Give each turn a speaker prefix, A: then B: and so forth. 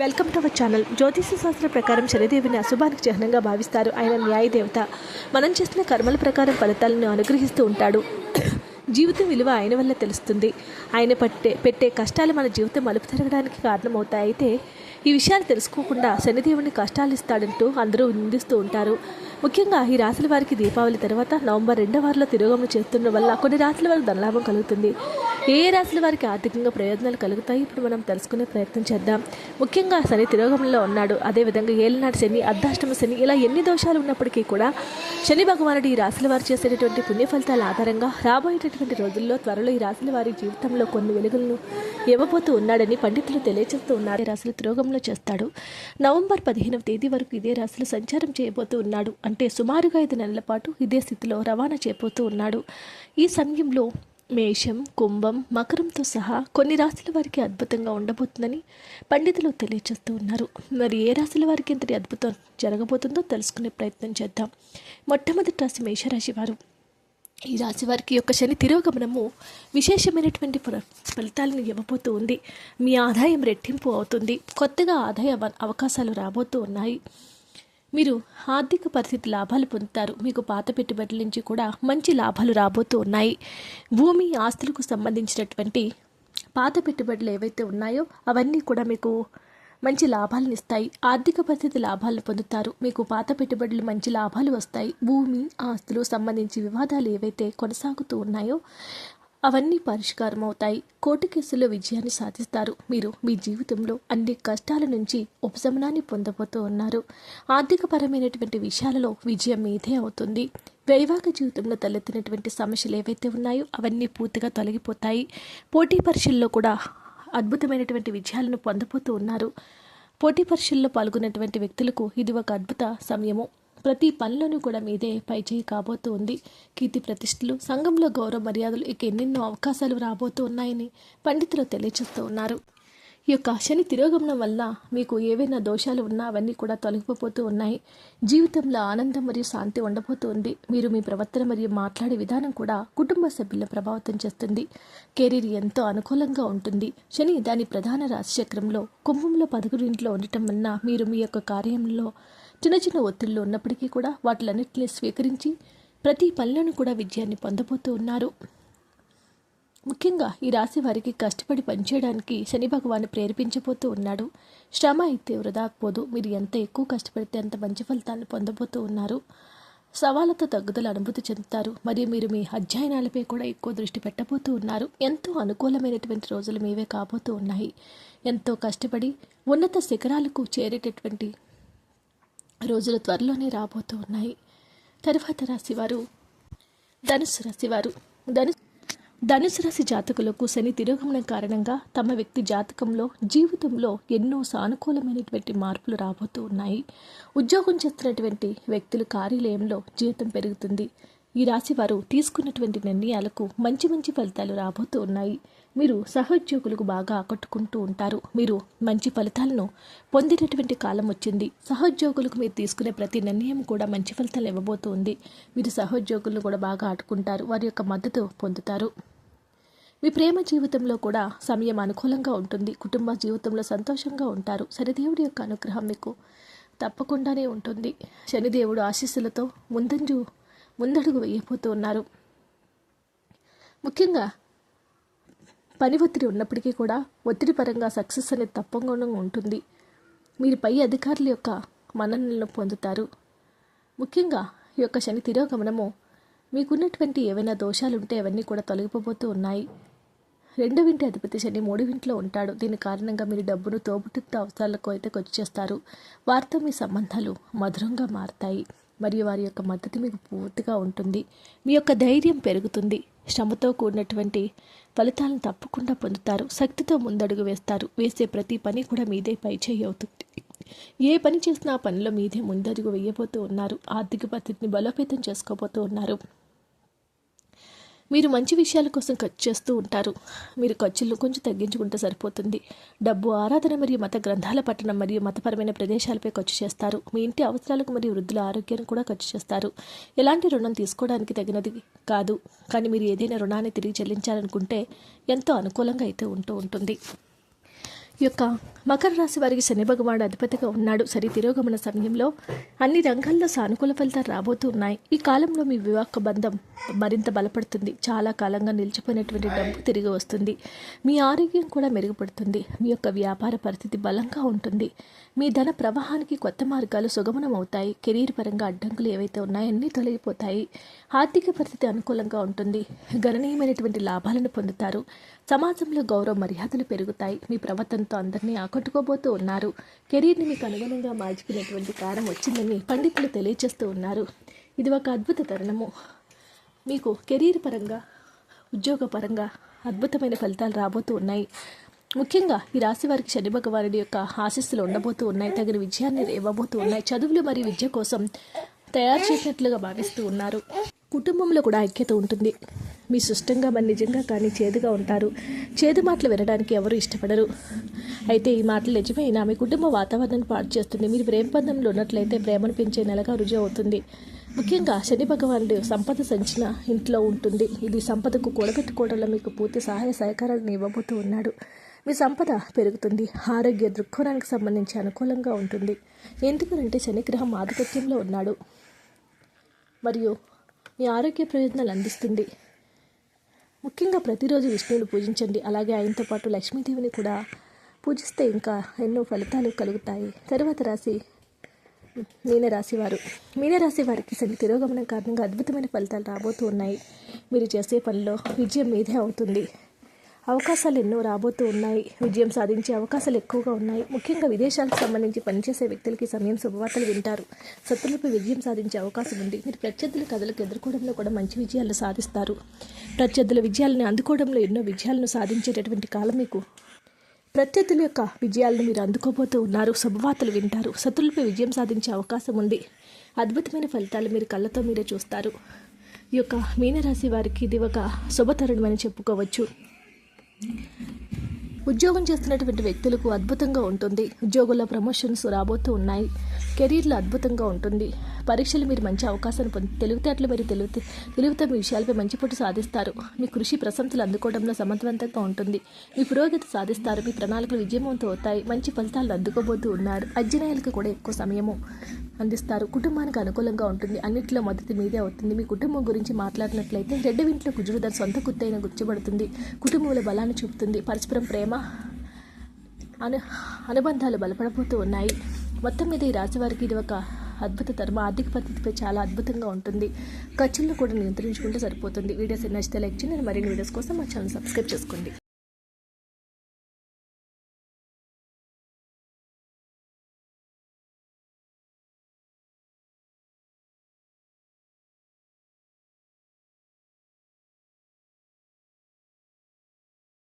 A: Welcome to our channel. జ్యోతిష శాస్త్ర ప్రకారం శనిదేవిని అశుభానికి చిహ్నంగా భావిస్తారు ఆయన న్యాయదేవత. మనం చేస్తున్న కర్మల ప్రకారం ఫలితాలను అనుగ్రహిస్తూ ఉంటాడు. జీవితం విలువ ఆయన వల్ల తెలుస్తుంది. ఆయన పట్టే పెట్టే కష్టాలు మన జీవితం మలుపు తిరగడానికి కారణమవుతాయి. అయితే ఈ విషయాలు తెలుసుకోకుండా శనిదేవుని కష్టాలు ఇస్తాడంటూ అందరూ నిందిస్తూ ఉంటారు. ముఖ్యంగా ఈ రాశుల వారికి దీపావళి తర్వాత నవంబర్ రెండవ వారిలో తిరోగమనం చేస్తున్న వల్ల కొన్ని రాశుల వారికి ధనలాభం కలుగుతుంది. ఏ రాశుల వారికి ఆర్థికంగా ప్రయోజనాలు కలుగుతాయి? ఇప్పుడు మనం తెలుసుకునే ప్రయత్నం చేద్దాం. ముఖ్యంగా శని తిరోగమంలో ఉన్నాడు. అదేవిధంగా ఏలినాటి శని అర్ధాష్టమ శని ఇలా ఎన్ని దోషాలు ఉన్నప్పటికీ కూడా శని భగవానుడు ఈ రాశుల వారు చేసేటటువంటి పుణ్య ఫలితాల ఆధారంగా రాబోయేటటువంటి రోజుల్లో త్వరలో ఈ రాశుల వారి జీవితంలో కొన్ని వెలుగులను ఇవ్వబోతూ ఉన్నాడని పండితులు తెలియజేస్తూ ఉన్నారు. రాశులు తిరోగంలో చేస్తాడు? నవంబర్ పదిహేనవ తేదీ వరకు ఇదే రాశులు సంచారం చేయబోతూ ఉన్నాడు. అంటే సుమారుగా ఐదు నెలల పాటు ఇదే స్థితిలో రవాణా చేయబోతూ ఉన్నాడు. ఈ సమయంలో మేషం కుంభం మకరంతో సహా కొన్ని రాశుల వారికి అద్భుతంగా ఉండబోతుందని పండితులు తెలియజేస్తూ ఉన్నారు. మరి ఏ రాశుల వారికి ఇంతటి అద్భుతం జరగబోతుందో తెలుసుకునే ప్రయత్నం చేద్దాం. మొట్టమొదటి రాశి మేషరాశి వారు. ఈ రాశి వారికి యొక్క శని తిరోగమనము విశేషమైనటువంటి ఫల- ఫలితాలను ఇవ్వబోతూ ఉంది. మీ ఆదాయం రెట్టింపు అవుతుంది. కొత్తగా ఆదాయ అవకాశాలు రాబోతూ ఉన్నాయి. మీరు ఆర్థిక పరిస్థితి లాభాలు పొందుతారు. మీకు పాత పెట్టుబడుల నుంచి కూడా మంచి లాభాలు రాబోతూ ఉన్నాయి. భూమి ఆస్తులకు సంబంధించినటువంటి పాత పెట్టుబడులు ఏవైతే ఉన్నాయో అవన్నీ కూడా మీకు మంచి లాభాలను ఇస్తాయి. ఆర్థిక పరిస్థితి లాభాలను పొందుతారు. మీకు పాత పెట్టుబడులు మంచి లాభాలు వస్తాయి. భూమి ఆస్తులు సంబంధించి వివాదాలు ఏవైతే కొనసాగుతూ ఉన్నాయో అవన్నీ పరిష్కారం అవుతాయి కోర్టు కేసుల్లో విజయాన్ని సాధిస్తారు. మీరు మీ జీవితంలో అన్ని కష్టాల నుంచి ఉపశమనాన్ని పొందబోతూ ఉన్నారు. ఆర్థికపరమైనటువంటి విషయాలలో విజయం మీదే అవుతుంది. వైవాహిక జీవితంలో తలెత్తినటువంటి సమస్యలు ఏవైతే ఉన్నాయో అవన్నీ పూర్తిగా తొలగిపోతాయి. పోటీ పరీక్షల్లో కూడా అద్భుతమైనటువంటి విజయాలను పొందబోతూ ఉన్నారు. పోటీ పరీక్షల్లో పాల్గొన్నటువంటి వ్యక్తులకు ఇది ఒక అద్భుత సమయము. ప్రతి పనిలోనూ కూడా మీదే పైచేయి కాబోతూ ఉంది. కీర్తి ప్రతిష్టలు సంఘంలో గౌరవ మర్యాదలు ఇక ఎన్నెన్నో అవకాశాలు రాబోతూ ఉన్నాయని పండితులు తెలియజేస్తూ ఉన్నారు. ఈ యొక్క శని తిరోగమనం వల్ల మీకు ఏవైనా దోషాలు ఉన్నా అవన్నీ కూడా తొలగిపోతూ ఉన్నాయి. జీవితంలో ఆనందం మరియు శాంతి ఉండబోతుంది మీరు మీ ప్రవర్తన మరియు మాట్లాడే విధానం కూడా కుటుంబ సభ్యులను ప్రభావితం చేస్తుంది. కెరీర్ ఎంతో అనుకూలంగా ఉంటుంది. శని దాని ప్రధాన రాశిచక్రంలో కుంభంలో పదకొండింట్లో ఉండటం వలన మీరు మీ యొక్క కార్యంలో చిన్న చిన్న ఒత్తిళ్ళు ఉన్నప్పటికీ కూడా వాటిలన్నింటినీ స్వీకరించి ప్రతి పనిలోనూ కూడా విజయాన్ని పొందబోతూ ఉన్నారు. ముఖ్యంగా ఈ రాశి వారికి కష్టపడి పనిచేయడానికి శని భగవాన్ ప్రేరేపించబోతూ ఉన్నాడు. శ్రమ అయితే వృధాకపోదు మీరు ఎంత ఎక్కువ కష్టపడితే అంత మంచి ఫలితాన్ని పొందబోతూ ఉన్నారు. సవాళ్ళతో తగ్గుదల అనుభూతి చెందుతారు. మరియు మీరు మీ అధ్యయనాలపై కూడా ఎక్కువ దృష్టి పెట్టబోతూ ఉన్నారు. ఎంతో అనుకూలమైనటువంటి రోజులు మీవే కాబోతూ ఉన్నాయి. ఎంతో కష్టపడి ఉన్నత శిఖరాలకు చేరేటటువంటి రోజులు త్వరలోనే రాబోతూ ఉన్నాయి. తరువాత రాశివారు ధనుసు రాశివారు. ధను ధనుసు రాశి జాతకులకు శని తిరోగమనం కారణంగా తమ వ్యక్తి జాతకంలో జీవితంలో ఎన్నో సానుకూలమైనటువంటి మార్పులు రాబోతూ ఉన్నాయి. ఉద్యోగం చేస్తున్నటువంటి వ్యక్తులు కార్యాలయంలో జీవితం పెరుగుతుంది. ఈ రాశి వారు తీసుకున్నటువంటి నిర్ణయాలకు మంచి మంచి ఫలితాలు రాబోతూ ఉన్నాయి. మీరు సహోద్యోగులకు బాగా ఆకట్టుకుంటూ ఉంటారు. మీరు మంచి ఫలితాలను పొందేటటువంటి కాలం వచ్చింది. సహోద్యోగులకు మీరు తీసుకునే ప్రతి నిర్ణయం కూడా మంచి ఫలితాలు ఇవ్వబోతుంది. మీరు సహోద్యోగులను కూడా బాగా ఆడుకుంటారు వారి యొక్క మద్దతు పొందుతారు. మీ ప్రేమ జీవితంలో కూడా సమయం అనుకూలంగా ఉంటుంది. కుటుంబ జీవితంలో సంతోషంగా ఉంటారు. శనిదేవుడి యొక్క అనుగ్రహం మీకు తప్పకుండానే ఉంటుంది. శనిదేవుడు ఆశీస్సులతో ముందంజు ముందడుగు వేయబోతూ ఉన్నారు ముఖ్యంగా పని ఒత్తిడి ఉన్నప్పటికీ కూడా ఒత్తిడి పరంగా సక్సెస్ అనేది తప్పకుండా ఉంటుంది. మీరు పై అధికారుల యొక్క మన్ననలను పొందుతారు. ముఖ్యంగా ఈ యొక్క శని తిరోగమనము మీకున్నటువంటి ఏవైనా దోషాలు ఉంటే అవన్నీ కూడా తొలగిపోబోతూ ఉన్నాయి. రెండవింటి అధిపతి శని మూడవింట్లో ఉంటాడు. దీని కారణంగా మీరు డబ్బును తోబుట్టుతో అవసరాలకు అయితే ఖర్చు చేస్తారు వారితో మీ సంబంధాలు మధురంగా మారుతాయి. మరియు వారి యొక్క మద్దతు మీకు పూర్తిగా ఉంటుంది. మీ యొక్క ధైర్యం పెరుగుతుంది. శ్రమతో కూడినటువంటి ఫలితాలను తప్పకుండా పొందుతారు. శక్తితో ముందడుగు వేస్తారు. వేసే ప్రతి పని కూడా మీదే పైచేయి అవుతుంది. ఏ పని చేసినా ఆ పనిలో మీదే ముందడుగు వేయబోతూ ఉన్నారు. ఆర్థిక పరిస్థితిని బలోపేతం చేసుకోబోతూ ఉన్నారు. మీరు మంచి విషయాల కోసం ఖర్చు చేస్తూ ఉంటారు. మీరు ఖర్చులను కొంచెం తగ్గించుకుంటే సరిపోతుంది. డబ్బు ఆరాధన మరియు మత గ్రంథాల పట్టణం మరియు మతపరమైన ప్రదేశాలపై ఖర్చు చేస్తారు. మీ ఇంటి అవసరాలకు మరియు వృద్ధుల ఆరోగ్యాన్ని కూడా ఖర్చు చేస్తారు. ఎలాంటి రుణం తీసుకోవడానికి తగినది కాదు. కానీ మీరు ఏదైనా రుణాన్ని తిరిగి చెల్లించాలనుకుంటే ఎంతో అనుకూలంగా అయితే ఉంటూ ఉంటుంది. యొక్క మకర రాశి వారికి శని భగవాడు అధిపతిగా ఉన్నాడు. సరి తిరోగమన సమయంలో అన్ని రంగాల్లో సానుకూల ఫలితాలు రాబోతూ ఉన్నాయి. ఈ కాలంలో మీ వివాహ బంధం మరింత బలపడుతుంది. చాలా కాలంగా నిలిచిపోయినటువంటి డబ్బు తిరిగి వస్తుంది. మీ ఆరోగ్యం కూడా మెరుగుపడుతుంది. మీ యొక్క వ్యాపార పరిస్థితి బలంగా ఉంటుంది. మీ ధన ప్రవాహానికి కొత్త మార్గాలు సుగమనం అవుతాయి. కెరీర్ పరంగా అడ్డంకులు ఏవైతే ఉన్నాయో అన్నీ తొలగిపోతాయి. ఆర్థిక పరిస్థితి అనుకూలంగా ఉంటుంది. గణనీయమైనటువంటి లాభాలను పొందుతారు. సమాజంలో గౌరవ మర్యాదలు పెరుగుతాయి. మీ ప్రవర్తన ప్రవర్తనతో అందరినీ ఆకట్టుకోబోతూ ఉన్నారు. కెరీర్ని మీకు అనుగుణంగా మార్చుకునేటువంటి కాలం వచ్చిందని పండితులు తెలియజేస్తూ ఉన్నారు. ఇది ఒక అద్భుత తరుణము. మీకు కెరీర్ పరంగా ఉద్యోగ పరంగా అద్భుతమైన ఫలితాలు రాబోతూ ఉన్నాయి. ముఖ్యంగా ఈ రాశి వారికి శని భగవానుడి యొక్క ఆశస్సులు ఉండబోతూ ఉన్నాయి. తగిన విజయాన్ని ఇవ్వబోతూ ఉన్నాయి. చదువులు మరియు విద్య కోసం తయారు చేసినట్లుగా భావిస్తూ ఉన్నారు. కుటుంబంలో కూడా ఐక్యత ఉంటుంది. మీ సుష్టంగా మరి నిజంగా కానీ చేదుగా ఉంటారు. చేదు మాటలు వినడానికి ఎవరు ఇష్టపడరు. అయితే ఈ మాటలు నిజమైనా మీ కుటుంబ వాతావరణాన్ని పాడు చేస్తుంది. మీరు ప్రేమ బంధంలో ఉన్నట్లయితే ప్రేమను పెంచే నెలగా రుజువు అవుతుంది. ముఖ్యంగా శని భగవానుడు సంపద సంచిన ఇంట్లో ఉంటుంది. ఇది సంపదకు కూడబెట్టుకోవడంలో మీకు పూర్తి సహాయ సహకారాలను ఇవ్వబోతూ ఉన్నాడు. మీ సంపద పెరుగుతుంది. ఆరోగ్య దృక్కోణానికి సంబంధించి అనుకూలంగా ఉంటుంది. ఎందుకంటే శనిగ్రహం ఆధిపత్యంలో ఉన్నాడు. మరియు మీ ఆరోగ్య ప్రయోజనాలు అందిస్తుంది. ముఖ్యంగా ప్రతిరోజు విష్ణువుని పూజించండి. అలాగే ఆయనతో పాటు లక్ష్మీదేవిని కూడా పూజిస్తే ఇంకా ఎన్నో ఫలితాలు కలుగుతాయి. తర్వాత రాశి మీనరాశి వారు మీనరాశి వారికి శని తిరోగమనం కారణంగా అద్భుతమైన ఫలితాలు రాబోతూ ఉన్నాయి. మీరు చేసే పనిలో విజయం మీదే అవుతుంది. అవకాశాలు ఎన్నో రాబోతూ ఉన్నాయి. విజయం సాధించే అవకాశాలు ఎక్కువగా ఉన్నాయి. ముఖ్యంగా విదేశాలకు సంబంధించి పనిచేసే వ్యక్తులకి సమయం శుభవార్తలు వింటారు. శత్రులపై విజయం సాధించే అవకాశం ఉంది. మీరు ప్రత్యర్థుల కథలకు ఎదుర్కోవడంలో కూడా మంచి విజయాలు సాధిస్తారు. ప్రత్యర్థుల విజయాలను అందుకోవడంలో ఎన్నో విజయాలను సాధించేటటువంటి కాలం మీకు. ప్రత్యర్థుల యొక్క విజయాలను మీరు అందుకోబోతూ ఉన్నారు. శుభవార్తలు వింటారు. శత్రులపై విజయం సాధించే అవకాశం ఉంది. అద్భుతమైన ఫలితాలు మీరు కళ్ళతో మీరే చూస్తారు. ఈ యొక్క మీనరాశి వారికి ఇది ఒక శుభతరుణమని చెప్పుకోవచ్చు. ఉద్యోగం చేస్తున్నటువంటి వ్యక్తులకు అద్భుతంగా ఉంటుంది. ఉద్యోగుల్లో ప్రమోషన్స్ రాబోతూ ఉన్నాయి. కెరీర్లో అద్భుతంగా ఉంటుంది. పరీక్షలు మీరు మంచి అవకాశాన్ని పొంది తెలివితేటలు మీరు తెలివితే తెలివితే మీ విషయాలపై మంచి పట్టు సాధిస్తారు. మీ కృషి ప్రశంసలు అందుకోవడంలో సమర్థవంతంగా ఉంటుంది. మీ పురోగతి సాధిస్తారు. మీ ప్రణాళికలు విజయవంతం అవుతాయి. మంచి ఫలితాలు అందుకోబోతూ ఉన్నారు. అధ్యయనాలకు కూడా ఎక్కువ సమయము అందిస్తారు. కుటుంబానికి అనుకూలంగా ఉంటుంది. అన్నింటిలో మొదటి మీదే అవుతుంది. మీ కుటుంబం గురించి మాట్లాడినట్లయితే రెడ్డి ఇంట్లో కుజుడు దాని సొంత కుత్తైన గుర్చబడుతుంది కుటుంబంలో బలాన్ని చూపుతుంది. పరస్పరం ప్రేమ అను అనుబంధాలు బలపడబోతూ ఉన్నాయి. మొత్తం మీద ఈ రాశివారికి ఇది ఒక అద్భుత ధర్మ. ఆర్థిక పద్ధతిపై చాలా అద్భుతంగా ఉంటుంది. ఖర్చులను కూడా నియంత్రించుకుంటే సరిపోతుంది. వీడియోస్ నచ్చితే లైక్ చేయండి. మరిన్ని వీడియోస్ కోసం మా ఛానల్ సబ్స్క్రైబ్ చేసుకోండి.